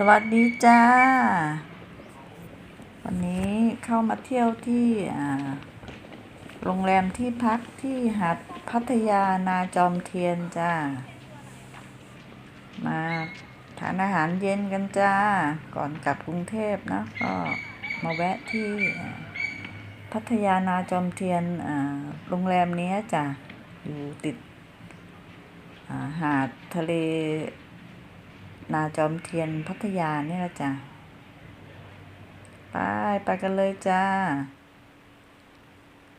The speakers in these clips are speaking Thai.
สวัสดีจ้า วันนี้เข้ามาเที่ยวที่โรงแรมที่พักที่หาดพัทยานาจอมเทียนจ้า มาทานอาหารเย็นกันจ้า ก่อนกลับกรุงเทพนะ ก็มาแวะที่พัทยานาจอมเทียนอ่าโรงแรมนี้จ้ะ อยู่ติดอ่าหาดทะเล นาจอมเทียนพัทยานี่แหละจ้ะ ไปไปกันเลยจ้า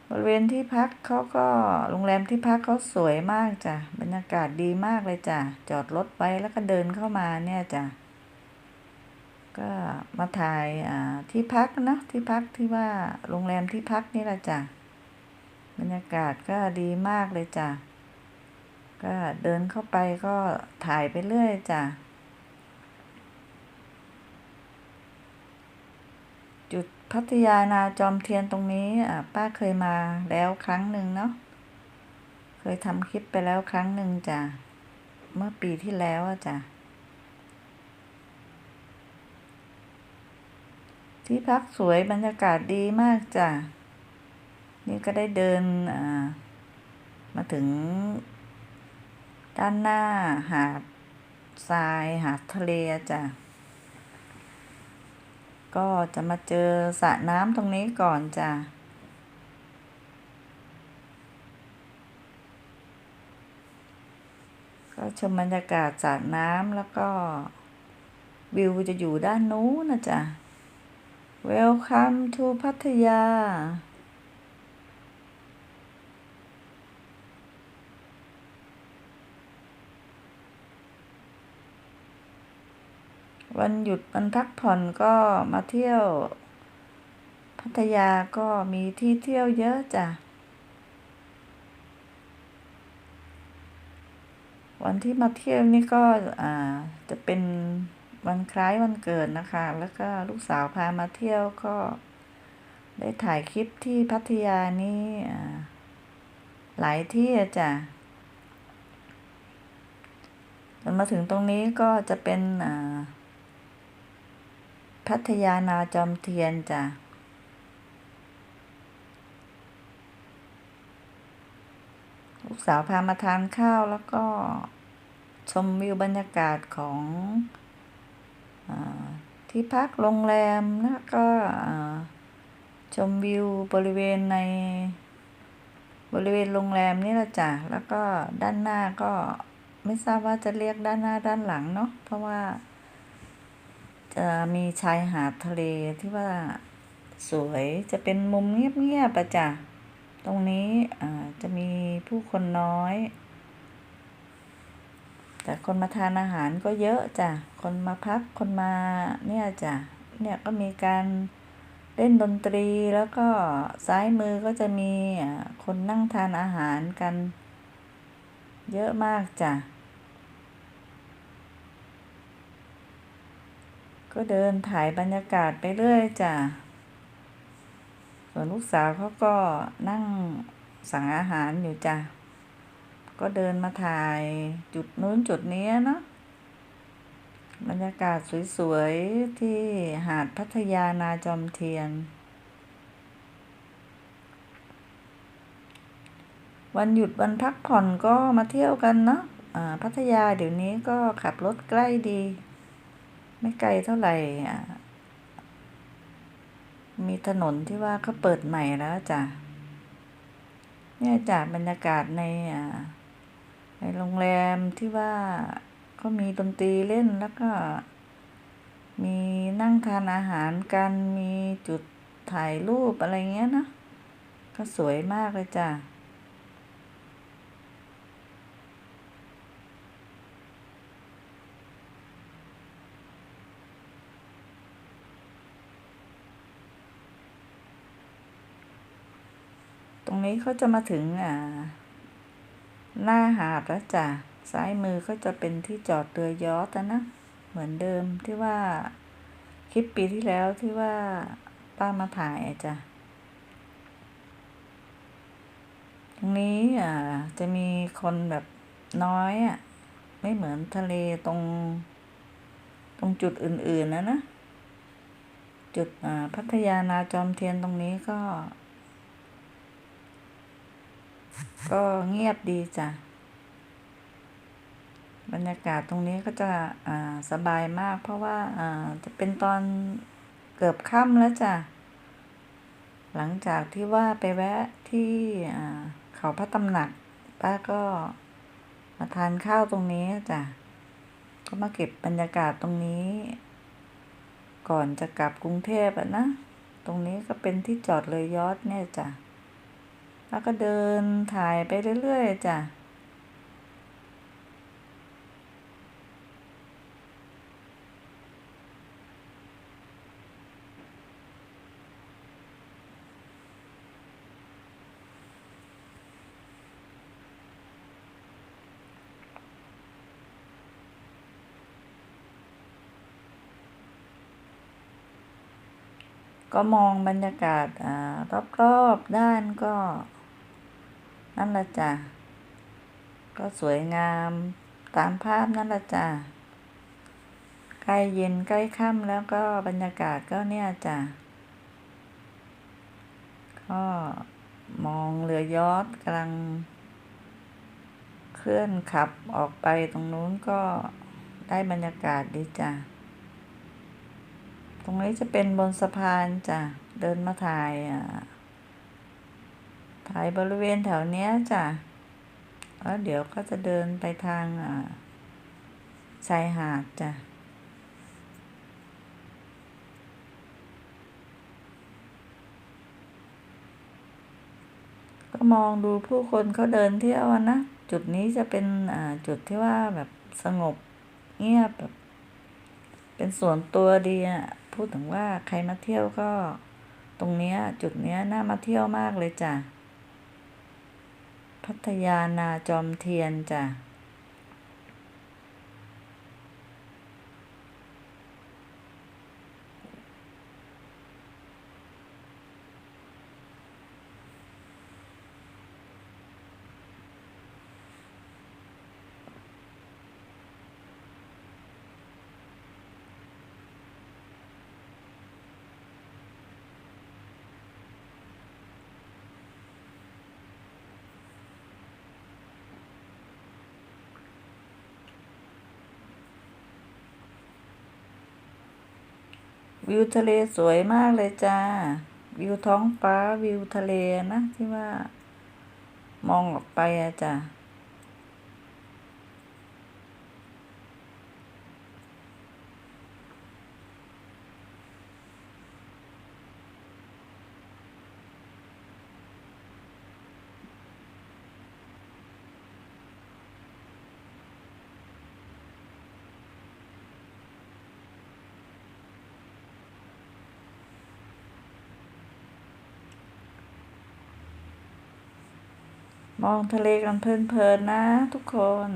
บริเวณที่พักเขาก็โรงแรมที่พักเขาสวยมากจ้ะ บรรยากาศดีมากเลยจ้ะ จอดรถไว้แล้วก็เดินเข้ามาเนี่ยจ้ะ ก็มาถ่ายอ่าที่พักนะที่พักที่ว่าโรงแรมที่พักนี่ละจ้ะ บรรยากาศก็ดีมากเลยจ้ะ ก็เดินเข้าไปก็ถ่ายไปเรื่อยจ้ะ จุด พัทยานาจอมเทียนตรงนี้อ่าป้าเคยมาแล้วครั้งหนึ่งเนาะเคยทำคลิปไปแล้วครั้งหนึ่งจ้ะเมื่อปีที่แล้วอะจ้ะที่พักสวยบรรยากาศดีมากจ้ะนี่ก็ได้เดินอ่ามาถึง ด้านหน้าหาดทรายหาดทะเลจ้ะ ก็จะมาเจอสระน้ำตรงนี้ก่อนจ้ะก็ชมบรรยากาศสระน้ำแล้วก็ วิวจะอยู่ด้านนู้นนะจ๊ะ Welcome to พัทยา วันหยุดวันพักผ่อนก็มาเที่ยว พัทยาก็มีที่เที่ยวเยอะจ้ะ วันที่มาเที่ยวนี่ก็อ่าจะเป็นวันคล้ายวันเกิดนะคะ แล้วก็ลูกสาวพามาเที่ยวก็ได้ถ่ายคลิปที่พัทยานี่หลายที่จ้ะจนมาถึงตรงนี้ก็จะเป็นอ่า พัทยานาจอมเทียนจ้ะลูกสาวพามาทานข้าวแล้วก็ชมวิวบรรยากาศของอที่พักโรงแรมแล้วก็ชมวิวบริเวณในบริเวณโรงแรมนี่ละจ้ะแล้วก็ด้านหน้าก็ไม่ทราบว่าจะเรียกด้านหน้าด้านหลังเนาะเพราะว่า มีชายหาดทะเลที่ว่าสวยจะเป็นมุมเงียบๆประจ้ะตรงนี้จะมีผู้คนน้อย แต่คนมาทานอาหารก็เยอะจ้ะ คนมาพักคนมาเนี่ยจ้ะ เนี่ยก็มีการเล่นดนตรีแล้วก็ซ้ายมือก็จะมีคนนั่งทานอาหารกัน เยอะมากจ้ะ ก็เดินถ่ายบรรยากาศไปเรื่อยจ้ะ ส่วนลูกสาวเขาก็นั่งสั่งอาหารอยู่จ้ะ ก็เดินมาถ่ายจุดนู้นจุดนี้เนาะ บรรยากาศสวยๆ ที่หาดพัทยานาจอมเทียน วันหยุดวันพักผ่อนก็มาเที่ยวกันเนาะอ่าพัทยาเดี๋ยวนี้ก็ขับรถใกล้ดี ไม่ไกลเท่าไหร่มีถนนที่ว่าเขาเปิดใหม่แล้วจ้ะเนี่ยจ้ะบรรยากาศในในโรงแรมที่ว่าเขามีดนตรีเล่นแล้วก็ มีนั่งทานอาหารกันมีจุดถ่ายรูปอะไรเงี้ยนะ ก็สวยมากเลยจ้ะ รงนี้เขาจะมาถึงอ่า หน้าหาดแล้วจ้ะซ้ายมือก็จะเป็นที่จอดเรือยอชต์นะ เหมือนเดิมที่ว่า คลิปปีที่แล้วที่ว่าป้ามาถ่ายจ้ะตรงนี้อ่าจะมีคนแบบน้อยอะไม่เหมือนทะเลตรง ตรงจุดอื่น ๆนะนะ จุดอ่าพัทยานาจอมเทียนตรงนี้ก็ ก็เงียบดีจ้ะ บรรยากาศตรงนี้ก็จะอ่าสบายมากเพราะว่าอ่าจะเป็นตอนเกือบค่ำแล้วจ้ะ หลังจากที่ว่าไปแวะที่อ่าเขาพระตำหนัก ป้าก็มาทานข้าวตรงนี้จ้ะ ก็มาเก็บบรรยากาศตรงนี้ ก่อนจะกลับกรุงเทพอะนะ ตรงนี้ก็เป็นที่จอดเลยยอดเนี่ยจ้ะ แล้วก็เดินถ่ายไปเรื่อยๆจ้ะก็มองบรรยากาศอ่ารอบๆด้านก็ นั่นละจ้ะ ก็สวยงามตามภาพนั่นละจ้ะ ใกล้เย็นใกล้ค่ำแล้วก็บรรยากาศก็เนี่ยจ้ะ ก็มองเรือยอทกำลัง เคลื่อนขับออกไปตรงนู้นก็ได้บรรยากาศดีจ้ะ ตรงนี้จะเป็นบนสะพานจ้ะ เดินมาถ่ายอ่า ถ่ายบริเวณแถวเนี้ยจ้ะแล้วเดี๋ยวก็จะเดินไปทางอ่าชายหาดจ้ะก็มองดูผู้คนเขาเดินเที่ยวนะ จุดนี้จะเป็นอ่าจุดที่ว่าแบบสงบเงียบแบบเป็นส่วนตัวดีอะพูดถึงว่าใครมาเที่ยวก็ ตรงเนี้ยจุดเนี้ยน่ามาเที่ยวมากเลยจ้ะ พัทยานาจอมเทียนจ้ะ วิวทะเลสวยมากเลยจ้า วิวท้องฟ้าวิวทะเลนะที่ว่า มองออกไปอะจ้ะ มองทะเลกันเพลินๆนะทุกคน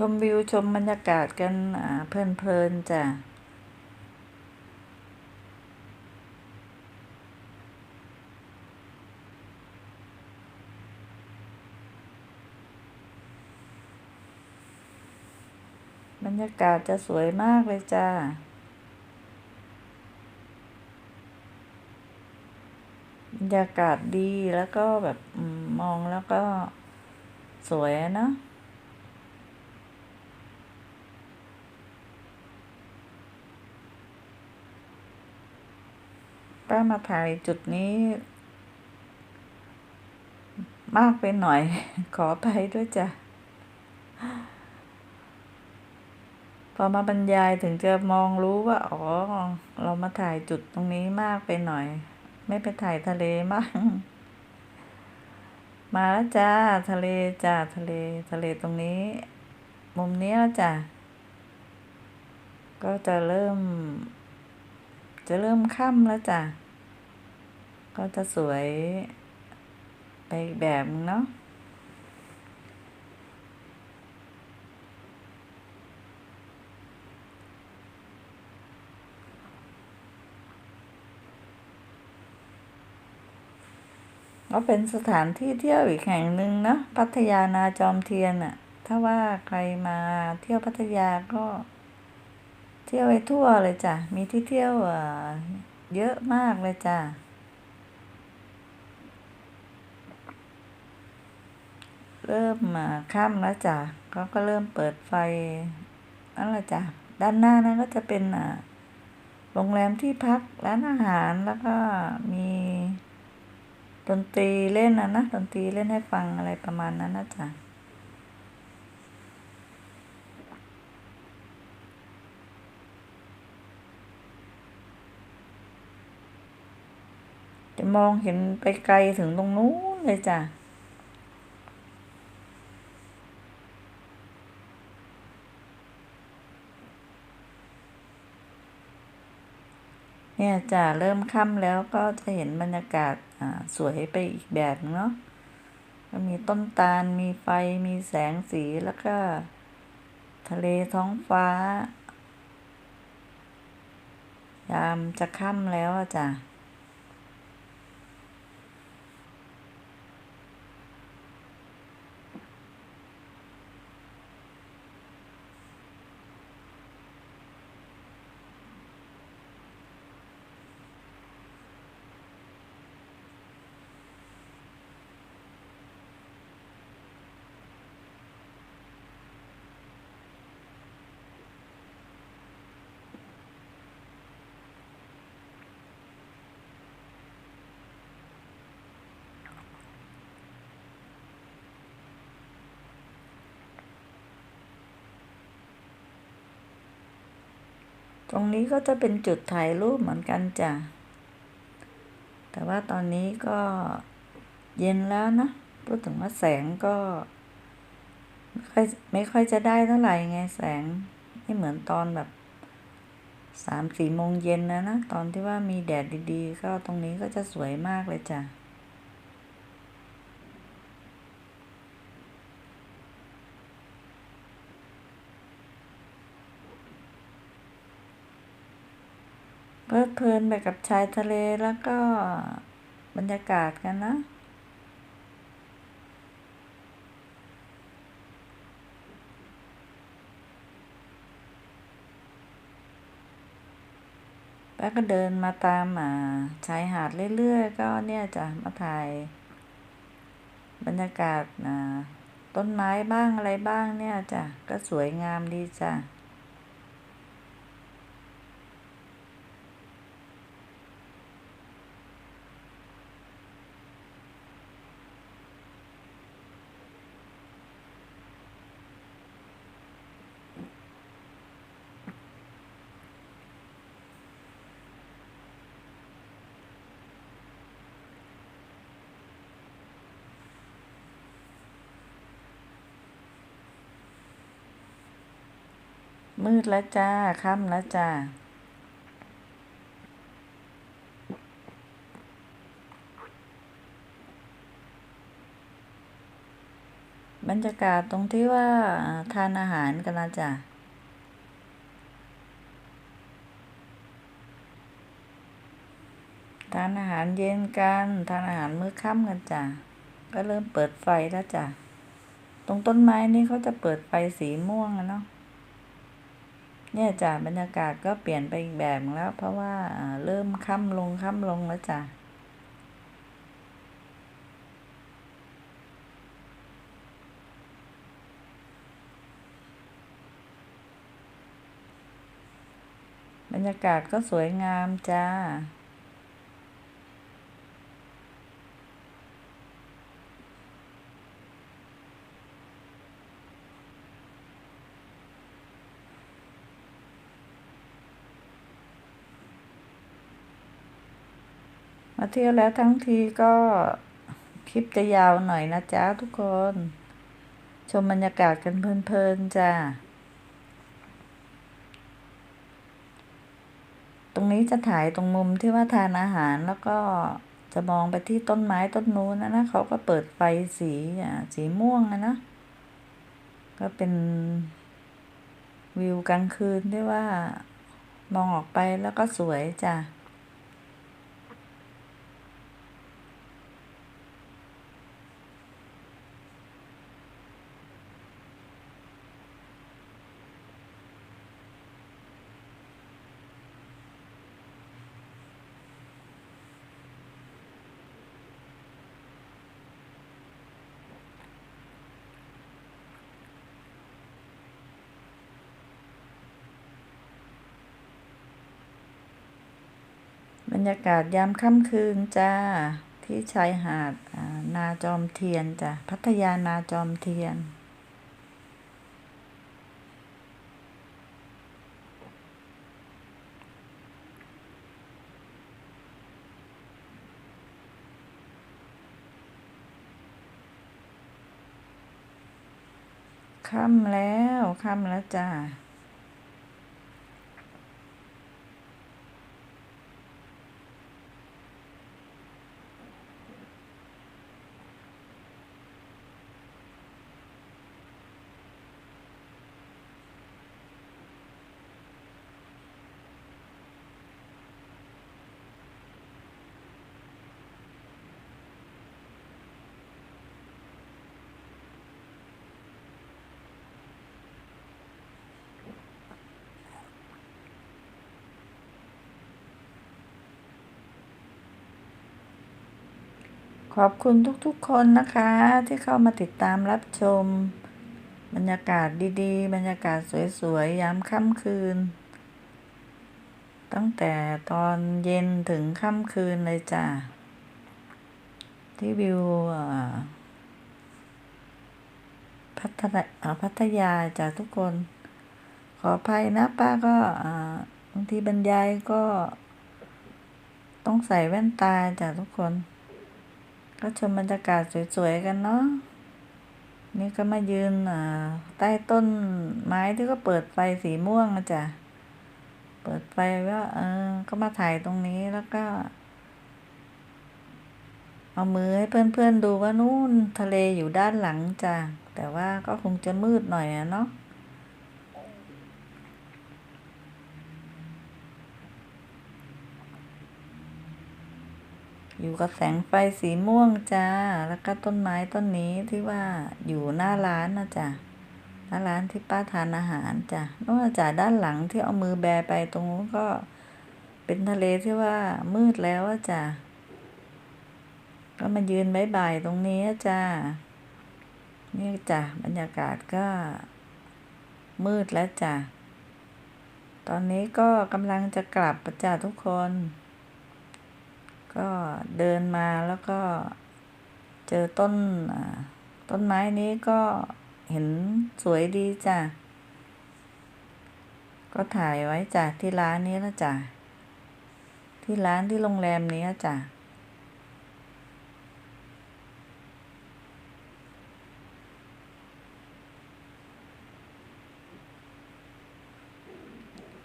ชมวิวชมบรรยากาศกันอ่าเพลินๆจ้ะบรรยากาศจะสวยมากเลยจ้า บรรยากาศดีแล้วก็แบบมองแล้วก็สวยเนอะ ป้ามาถ่ายจุดนี้ มากไปหน่อย ขออภัยด้วยจ้ะ พอมาบรรยายถึงจะมองรู้ว่า อ๋อ เรามาถ่ายจุดตรงนี้มากไปหน่อย ไม่ไปถ่ายทะเลมาก มาแล้วจ้า ทะเลจ้าทะเล ทะเลตรงนี้ มุมนี้แล้วจ้ะ ก็จะเริ่ม จะเริ่มค่ำแล้วจ้ะ ก็จะสวยไปแบบเนาะก็เป็นสถานที่เที่ยวอีกแห่งหนึ่งเนาะพัทยานาจอมเทียนอะถ้าว่าใครมาเที่ยวพัทยาก็ เที่ยวไปทั่วเลยจ้ะ มีที่เที่ยวเอ่อเยอะมากเลยจ้ะ เริ่มมาค่ำแล้วจ้ะเขาก็เริ่มเปิดไฟนั่นแหละจ้ะ ด้านหน้านั้นก็จะเป็นอ่าโรงแรมที่พักร้านอาหารแล้วก็มีดนตรีเล่นนะนะดนตรีเล่นให้ฟังอะไรประมาณนั้นนะจ๊ะ มองเห็นไปไกลถึงตรงนู้นเลยจ้ะ เนี่ยจ้ะเริ่มค่ำแล้วก็จะเห็นบรรยากาศอ่าสวยไปอีกแบบเนาะก็มีต้นตาล มีไฟ มีแสงสีแล้วก็ ทะเลท้องฟ้า ยามจะค่ำแล้วอะจ้ะ ตรงนี้ก็จะเป็นจุดถ่ายรูปเหมือนกันจ้ะ แต่ว่าตอนนี้ก็เย็นแล้วนะพูดถึงว่าแสงก็ ไม่ค่อยไม่ค่อยจะได้เท่าไหร่ไงแสงไม่เหมือนตอนแบบสามสี่โมงเย็นนะนะ ตอนที่ว่ามีแดดดีๆ ก็ตรงนี้ก็จะสวยมากเลยจ้ะ เพลิดเพลินไปกับชายทะเลแล้วก็บรรยากาศกันนะ แล้วก็เดินมาตามอ่าชายหาดเรื่อยๆ ก็เนี่ยจะมาถ่าย บรรยากาศอ่าต้นไม้บ้างอะไรบ้างเนี่ยจ้ะก็สวยงามดีจ้ะ มืดแล้วจ้า ค่ำแล้วจ้า บรรยากาศตรงที่ว่าทานอาหารกันนะจ้ะทานอาหารเย็นกัน ทานอาหารมื้อค่ำกันจ้ะ ก็เริ่มเปิดไฟแล้วจ้ะ ตรงต้นไม้นี่เขาจะเปิดไฟสีม่วงอะเนาะ เนี่ยจ้ะบรรยากาศก็เปลี่ยนไปอีกแบบแล้ว เพราะว่าเริ่มค่ำลงค่ำลงแล้วจ้ะบรรยากาศก็สวยงามจ้า เที่ยวแล้วทั้งทีก็คลิปจะยาวหน่อยนะจ๊ะทุกคน ชมบรรยากาศกันเพลินๆจ้าตรงนี้จะถ่ายตรงมุมที่ว่าทานอาหารแล้วก็จะมองไปที่ต้นไม้ต้นนู้นนะนะเขาก็เปิดไฟสีอะสีม่วงนะนะก็เป็นวิวกลางคืนที่ว่ามองออกไปแล้วก็สวยจ้ะ บรรยากาศยามค่ำคืนจ้า ที่ชายหาดนาจอมเทียนจ้ะพัทยานาจอมเทียน ค่ำแล้ว ค่ำแล้วจ้า ขอบคุณทุกๆคนนะคะที่เข้ามาติดตามรับชม บรรยากาศดีๆ บรรยากาศสวยๆยามค่ำคืน ตั้งแต่ตอนเย็นถึงค่ำคืนเลยจ้ะ ที่วิวพัทยาพัทยาจ้ะทุกคน ขออภัยนะป้าก็บางทีบรรยายก็ ต้องใส่แว่นตาจ้ะทุกคน ก็ชมบรรยากาศสวยๆกันเนาะนี่ก็มายืนใต้ต้นไม้ที่ก็เปิดไฟสีม่วงอะจ้ะเปิดไฟว่าเออ ก็มาถ่ายตรงนี้แล้วก็ เอามือให้เพื่อนๆดูว่านู่นทะเลอยู่ด้านหลังจ้ะแต่ว่าก็คงจะมืดหน่อยอะเนาะ อยู่กับแสงไฟสีม่วงจ้า แล้วก็ต้นไม้ต้นนี้ที่ว่าอยู่หน้าร้านนะจ้ะหน้าร้านที่ป้าทานอาหารจ้ะนอกจากด้านหลังที่เอามือแบไปตรงนู้นก็เป็นทะเลที่ว่ามืดแล้วจ้ะก็มายืนบายบายตรงนี้จ้านี่จ้ะบรรยากาศก็ มืดแล้วจ้ะตอนนี้ก็กำลังจะกลับจ้ะทุกคน ก็เดินมาแล้วก็เจอต้นต้นไม้นี้ก็เห็นสวยดีจ้ะ ก็ถ่ายไว้จ้ะที่ร้านนี้แล้วจ้ะ ที่ร้านที่โรงแรมนี้จ้ะ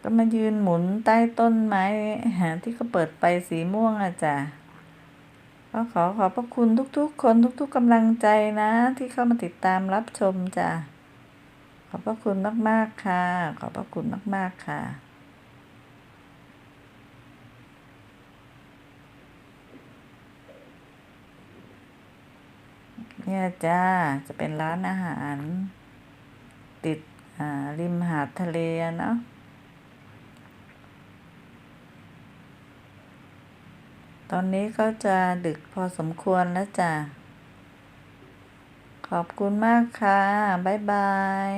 ก็มายืนหมุนใต้ต้นไม้หาที่เขาเปิดไฟสีม่วงอะจ้ะก็ขอขอบพระคุณทุกๆ คนทุกๆกำลังใจนะ ที่เข้ามาติดตามรับชมจ้ะขอบพระคุณมากๆค่ะ ขอบพระคุณมากๆค่ะเนี่ยจ้า จะเป็นร้านอาหาร ติดอ่าริมหาดทะเลเนาะ ตอนนี้ก็จะดึกพอสมควรแล้วจ้ะ ขอบคุณมากค่ะ บ๊ายบาย